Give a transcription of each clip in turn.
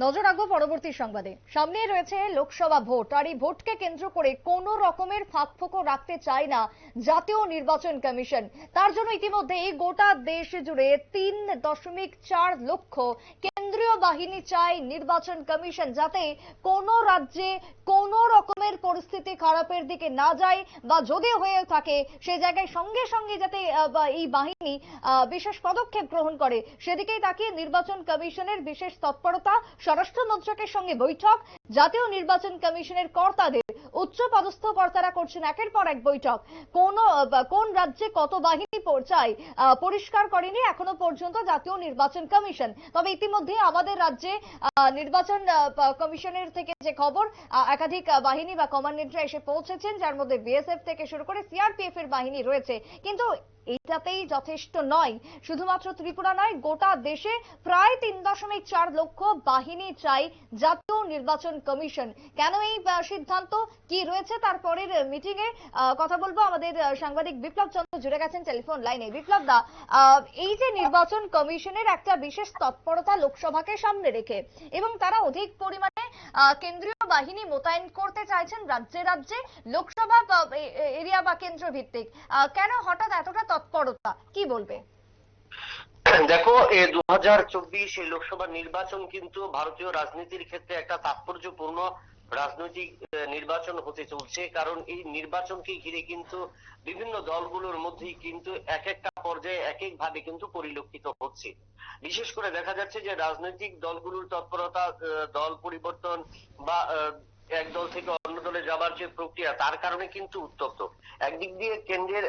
নজর রাখব পরবর্তী সংবাদে। সামনে রয়েছে লোকসভা ভোট, আর এই ভোটকে কেন্দ্র করে কোন রকমের ফাঁকফোকো রাখতে চায় না জাতীয় নির্বাচন কমিশন। তার জন্য ইতিমধ্যে গোটা দেশ জুড়ে তিন দশমিক চার লক্ষ কেন্দ্রীয় বাহিনী চায় নির্বাচন কমিশন, যাতে কোন রাজ্যে কোন রকমের পরিস্থিতি খারাপের দিকে না যায় বা যদি হয়ে থাকে, সে জায়গায় সঙ্গে সঙ্গে যাতে এই বাহিনী বিশেষ পদক্ষেপ গ্রহণ করে। সেদিকেই তাকিয়ে নির্বাচন কমিশনের বিশেষ তৎপরতা স্বরাষ্ট্র মন্ত্রকের সঙ্গে বৈঠক। জাতীয় নির্বাচন কমিশনের কর্তাদের উচ্চ পদস্থ কর্তারা করছেন একের পর এক বৈঠক। কোন কোন রাজ্যে কত বাহিনী চাই পরিষ্কার করেনি এখনও পর্যন্ত জাতীয় নির্বাচন কমিশন। তবে ইতিমধ্যে আমাদের রাজ্যে নির্বাচন কমিশনের থেকে যে খবর একাধিক বাহিনী বা কমান্ডেন্টরা এসে পৌঁছেছেন, যার মধ্যে বিএসএফ থেকে শুরু করে সিআরপিএফ এর বাহিনী রয়েছে। কিন্তু এটাতেই যথেষ্ট নয়। শুধুমাত্র ত্রিপুরা নয়, গোটা দেশে প্রায় তিন দশমিক চার লক্ষ বাহিনী চাই জাতীয় নির্বাচন কমিশন। কেন এই সিদ্ধান্ত? কি রয়েছে? তারপরের মিটিং এ কথা বলব। আমাদের সাংবাদিক বিপ্লব চন্দ্র জুড়ে গেছেন টেলিফোন লাইনে। বিপ্লব দা এই যে নির্বাচন কমিশনের একটা বিশেষ তৎপরতা লোকসভাকে সামনে রেখে, এবং তারা অধিক পরিমাণে কেন্দ্রীয় বাহিনী মোতায়েন করতে চাইছেন রাজ্যে রাজ্যে, লোকসভা এরিয়া বা কেন্দ্র ভিত্তিক কেন হঠাৎ এতটা তৎপরতা, কি বলবে? দেখো দু হাজার চব্বিশ লোকসভা নির্বাচন কিন্তু ভারতীয় রাজনীতির ক্ষেত্রে একটা তাৎপর্যপূর্ণ রাজনৈতিক নির্বাচন হতে চলছে। কারণ এই নির্বাচনকে ঘিরে কিন্তু বিভিন্ন দলগুলোর মধ্যেই কিন্তু এক একটা পর্যায়ে এক এক ভাবে কিন্তু পরিলক্ষিত হচ্ছে। বিশেষ করে দেখা যাচ্ছে যে রাজনৈতিক দলগুলোর তৎপরতা দল পরিবর্তন বা এক দল থেকে অন্য দলে যাবার যে প্রক্রিয়া, তার কারণে কিন্তু উত্তপ্ত। একদিক দিয়ে কেন্দ্রের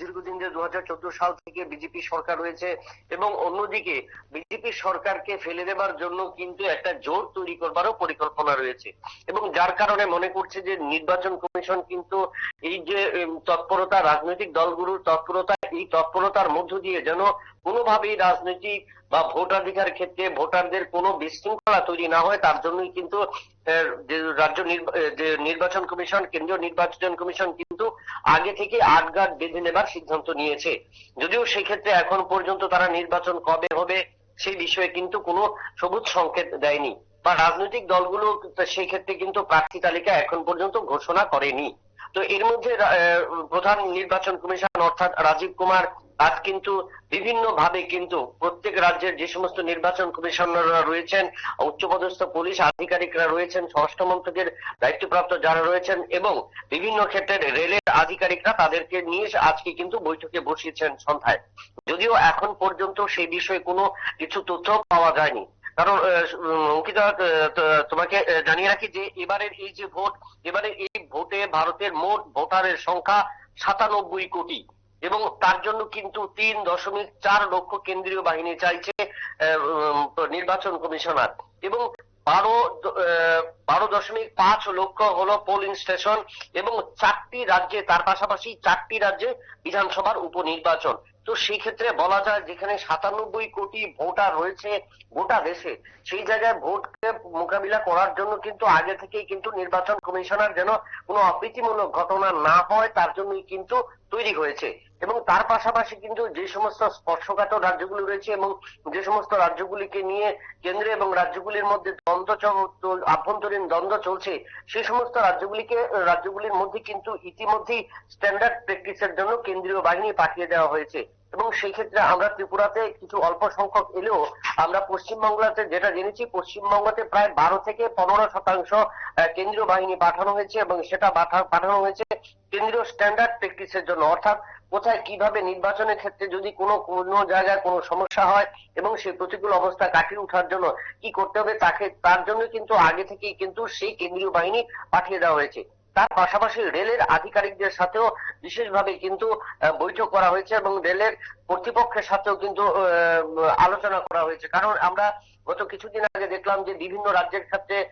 দীর্ঘদিন যে দু হাজার চোদ্দ সাল থেকে বিজেপি সরকার রয়েছে এবং অন্যদিকে বিজেপি সরকারকে ফেলে দেবার জন্য কিন্তু একটা জোট তৈরি করবারও পরিকল্পনা রয়েছে। এবং যার কারণে মনে করছে যে নির্বাচন কমিশন কিন্তু এই যে তৎপরতা, রাজনৈতিক দলগুলোর তৎপরতা, এই তৎপরতার মধ্য দিয়ে যেন কোনোভাবেই রাজনৈতিক বা ভোটাধিকার ক্ষেত্রে ভোটারদের কোনো বিশৃঙ্খলা তৈরি না হয়, তার জন্যই কিন্তু রাজ্য নির্বাচন কমিশন, কেন্দ্রীয় নির্বাচন কমিশন কিন্তু আগে থেকে আটগাট বেঁধে নেবার সিদ্ধান্ত নিয়েছে। যদিও সেক্ষেত্রে এখন পর্যন্ত তারা নির্বাচন কবে হবে সেই বিষয়ে কিন্তু কোনো সবুজ সংকেত দেয়নি। বা রাজনৈতিক দলগুলো সেই ক্ষেত্রে কিন্তু প্রার্থী তালিকা এখন পর্যন্ত ঘোষণা করেনি। তো এর মধ্যে প্রধান নির্বাচন কমিশন অর্থাৎ রাজীব কুমার আজ কিন্তু বিভিন্ন ভাবে কিন্তু প্রত্যেক রাজ্যের যে সমস্ত নির্বাচন কমিশনাররা রয়েছেন, উচ্চপদস্থ পুলিশ আধিকারিকরা রয়েছেন, স্বরাষ্ট্র মন্ত্রকের দায়িত্বপ্রাপ্ত যারা রয়েছেন এবং বিভিন্ন ক্ষেত্রের রেলের আধিকারিকরা তাদেরকে নিয়ে আজকে কিন্তু বৈঠকে বসিয়েছেন সন্ধ্যায়। যদিও এখন পর্যন্ত সেই বিষয়ে কোনো কিছু তথ্য পাওয়া যায়নি। কারণ অঙ্কিতা তোমাকে জানিয়ে রাখি যে এবারের এই যে ভোট এবারে এই ভোটে ভারতের মোট ভোটারের সংখ্যা সাতানব্বই কোটি। এবং তার জন্য কিন্তু তিন দশমিক চার লক্ষ কেন্দ্রীয় বাহিনী চাইছে নির্বাচন কমিশনার। এবং বারো বারো দশমিক পাঁচ লক্ষ হলো পোলিং স্টেশন এবং চারটি রাজ্যে, তার পাশাপাশি চারটি রাজ্যে বিধানসভার উপনির্বাচন। তো সেই ক্ষেত্রে বলা যায় যেখানে সাতানব্বই কোটি ভোটার রয়েছে গোটা দেশে, সেই জায়গায় ভোটকে মোকাবিলা করার জন্য কিন্তু আগে থেকেই কিন্তু নির্বাচন কমিশনার যেন কোনো অপ্রীতিমূলক ঘটনা না হয়, তার জন্যই কিন্তু তৈরি হয়েছে। এবং তার পাশাপাশি কিন্তু যে সমস্ত স্পর্শকাতর রাজ্যগুলি রয়েছে এবং যে সমস্ত রাজ্যগুলিকে নিয়ে কেন্দ্র এবং রাজ্যগুলির মধ্যে দ্বন্দ্ব আভ্যন্তরীণ দ্বন্দ্ব চলছে, সেই সমস্ত রাজ্যগুলিকে, রাজ্যগুলির মধ্যে কিন্তু ইতিমধ্যেই স্ট্যান্ডার্ড প্র্যাকটিসের জন্য কেন্দ্রীয় বাহিনী পাঠিয়ে দেওয়া হয়েছে। এবং সেই ক্ষেত্রে আমরা ত্রিপুরাতে কিছু অল্প সংখ্যক এলেও আমরা পশ্চিমবাংলাতে যেটা জেনেছি পশ্চিমবঙ্গতে প্রায় বারো থেকে পনেরো শতাংশ কেন্দ্রীয় বাহিনী পাঠানো হয়েছে এবং সেটা পাঠা- পাঠানো হয়েছে কেন্দ্রীয় স্ট্যান্ডার্ড প্র্যাকটিসের জন্য। অর্থাৎ কোথায় কীভাবে নির্বাচনের ক্ষেত্রে যদি কোনো কোনো জায়গায় কোনো সমস্যা হয় এবং সেই প্রতিকূল অবস্থা কাটিয়ে ওঠার জন্য কি করতে হবে, তাকে, তার জন্য কিন্তু আগে থেকেই কিন্তু সেই কেন্দ্রীয় বাহিনী পাঠিয়ে দেওয়া হয়েছে। তার পাশাপাশি রেলের আধিকারিকদের সাথেও বিশেষভাবে কিন্তু বৈঠক করা হয়েছে এবং রেলের কর্তৃপক্ষের সাথেও কিন্তু আলোচনা করা হয়েছে। কারণ আমরা গত কিছুদিন আগে দেখলাম যে বিভিন্ন রাজ্যের ক্ষেত্রে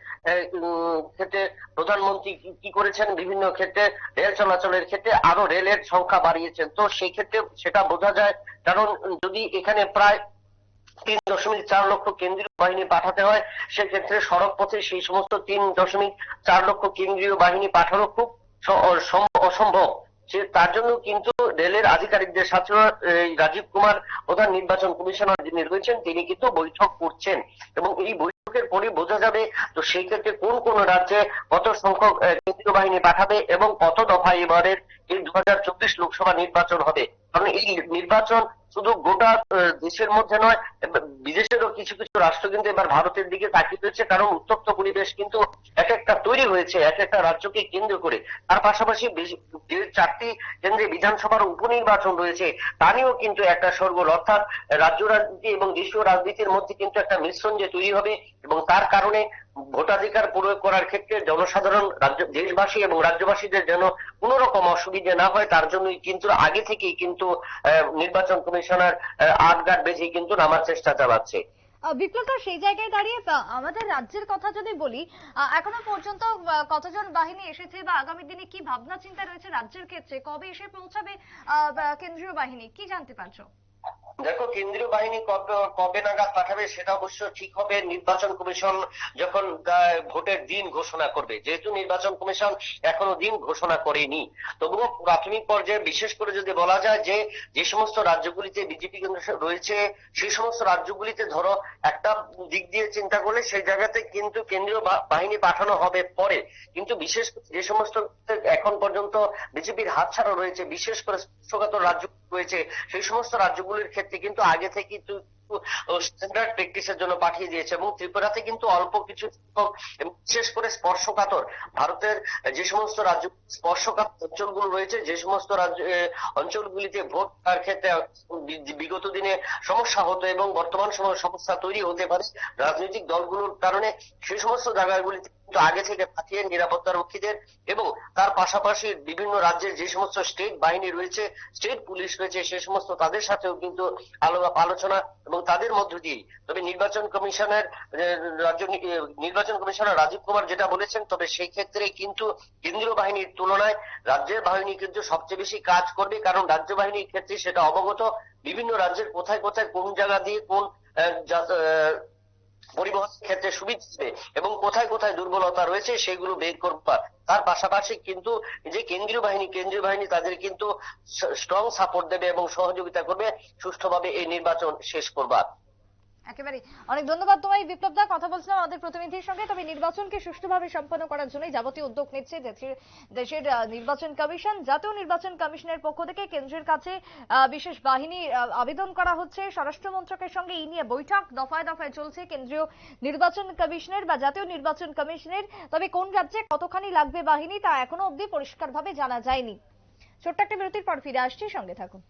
ক্ষেত্রে প্রধানমন্ত্রী কি- করেছেন, বিভিন্ন ক্ষেত্রে রেল চলাচলের ক্ষেত্রে আরও রেলের সংখ্যা বাড়িয়েছেন। তো সেই ক্ষেত্রে সেটা বোঝা যায়, কারণ যদি এখানে প্রায় তিন দশমিক চার লক্ষ কেন্দ্রীয় বাহিনী পাঠাতে হয়। সেক্ষেত্রে সড়ক পথে সেই সমস্ত তিন দশমিক চার লক্ষ কেন্দ্রীয় বাহিনী পাঠানো খুব অসম্ভব। সে তার জন্য কিন্তু রেলের আধিকারিকদের সাথে রাজীব কুমার প্রধান নির্বাচন কমিশনার যিনি রয়েছেন, তিনি কিন্তু বৈঠক করছেন। এবং এই বৈঠকের পরে বোঝা যাবে তো সেই ক্ষেত্রে কোন কোন রাজ্যে কত সংখ্যক কেন্দ্রীয় বাহিনী পাঠাবে এবং কত দফা এবারের এই দু হাজার চব্বিশ লোকসভা নির্বাচন হবে। কারণ এই নির্বাচন শুধু গোটা দেশের মধ্যে নয় বিদেশেরও কিছু কিছু রাষ্ট্র কিন্তু এবার ভারতের দিকে তাকিয়ে রয়েছে, কারণ উত্তপ্ত পরিবেশ কিন্তু এক একটা তৈরি হয়েছে, এক একটা রাজ্যকে কেন্দ্র করে। তার পাশাপাশি চারটি কেন্দ্রে বিধানসভার উপনির্বাচন রয়েছে, তা নিয়েও কিন্তু একটা সরগোল। অর্থাৎ রাজ্য রাজনীতি এবং দেশীয় রাজনীতির মধ্যে কিন্তু একটা মিশ্রণ যে তৈরি হবে এবং তার কারণে ভোটাধিকার প্রয়োগ করার ক্ষেত্রে জনসাধারণ রাজ্য দেশবাসী এবং রাজ্যবাসীদের যেন কোনো রকম অসুবিধা না হয় তার জন্যই কিন্তু আগে থেকেই কিন্তু নির্বাচন কমিশনার আটগাট বেঁধে কিন্তু নামার চেষ্টা চালাচ্ছে। আহ, বিপ্লবদা সেই জায়গায় দাঁড়িয়ে আমাদের রাজ্যের কথা যদি বলি এখনও পর্যন্ত কতজন বাহিনী এসেছে বা আগামী দিনে কি ভাবনা চিন্তা রয়েছে রাজ্যের ক্ষেত্রে? কবে এসে পৌঁছাবে কেন্দ্রীয় বাহিনী? কি জানতে পারছ? দেখো, কেন্দ্রীয় বাহিনী কবে কবে নাগাদ পাঠাবে সেটা অবশ্য ঠিক হবে। নির্বাচন কমিশন যখন ভোটের দিন ঘোষণা করবে, যেহেতু নির্বাচন কমিশন এখনও দিন ঘোষণা করেনি। তবুও প্রাথমিক পর্যায়ে বিশেষ করে যদি বলা যায় যে যে সমস্ত রাজ্যগুলিতে বিজেপি কেন্দ্র রয়েছে, সেই সমস্ত রাজ্যগুলিতে ধরো, একটা দিক দিয়ে চিন্তা করলে সেই জায়গাতে কিন্তু কেন্দ্রীয় বাহিনী পাঠানো হবে পরে। কিন্তু বিশেষ যে সমস্ত এখন পর্যন্ত বিজেপির হাতছাড়া রয়েছে, বিশেষ করে রাজ্য রয়েছে, সেই সমস্ত রাজ্যগুলির ক্ষেত্রে কিন্তু আগে থেকে স্ট্যান্ডার্ড প্র্যাকটিসের জন্য পাঠিয়ে দিয়েছে এবং ত্রিপুরাতে কিন্তু অল্প কিছু এবং বিশেষ করে স্পর্শকাতর, ভারতের যে সমস্ত রাজ্য, স্পর্শকাতর অঞ্চলগুলো রয়েছে, যে সমস্ত রাজ্য অঞ্চলগুলিতে ভোট দেওয়ার ক্ষেত্রে বিগত দিনে সমস্যা হতো এবং বর্তমান সময় সমস্যা তৈরি হতে পারে। রাজনৈতিক দলগুলোর কারণে সেই সমস্ত জায়গাগুলিতে কিন্তু আগে থেকে পাঠিয়ে নিরাপত্তা রক্ষীদের এবং তার পাশাপাশি বিভিন্ন রাজ্যের যে সমস্ত স্টেট বাহিনী রয়েছে স্টেট পুলিশ রয়েছে, সে সমস্ত তাদের সাথেও কিন্তু আলাপ আলোচনা এবং তাদের মধ্য দিয়েই। তবে নির্বাচন কমিশনের রাজ্য নির্বাচন কমিশনার রাজীব কুমার যেটা বলেছেন, তবে সেই ক্ষেত্রে কিন্তু কেন্দ্রীয় বাহিনীর তুলনায় রাজ্যের বাহিনী কিন্তু সবচেয়ে বেশি কাজ করবে, কারণ রাজ্য বাহিনীর ক্ষেত্রে সেটা অবগত। বিভিন্ন রাজ্যের কোথায় কোথায় কোন জায়গা দিয়ে কোন পরিবহনের ক্ষেত্রে সুবিধা দেবে এবং কোথায় কোথায় দুর্বলতা রয়েছে সেগুলো বের করবার। তার পাশাপাশি কিন্তু যে কেন্দ্রীয় বাহিনী কেন্দ্রীয় বাহিনী তাদের কিন্তু স্ট্রং সাপোর্ট দেবে এবং সহযোগিতা করবে, সুষ্ঠুভাবে এই নির্বাচন শেষ করবার। একেবারে অনেক ধন্যবাদ তোমায়, বিপ্লব দা। কথা বলছিলাম আমাদের প্রতিনিধির সঙ্গে। তবে নির্বাচনকে সুষ্ঠুভাবে সম্পন্ন করার জন্য যাবতীয় উদ্যোগ নিচ্ছে দেশের নির্বাচন কমিশন। জাতীয় নির্বাচন কমিশনের পক্ষ থেকে কেন্দ্রের কাছে বিশেষ বাহিনী আবেদন করা হচ্ছে। স্বরাষ্ট্র মন্ত্রকের সঙ্গে এই নিয়ে বৈঠক দফায় দফায় চলছে কেন্দ্রীয় নির্বাচন কমিশনের বা জাতীয় নির্বাচন কমিশনের। তবে কোন রাজ্যে কতখানি লাগবে বাহিনী তা এখনও অবধি পরিষ্কারভাবে জানা যায়নি। ছোট্ট একটা বিরতির পর ফিরে আসছি। সঙ্গে থাকুন।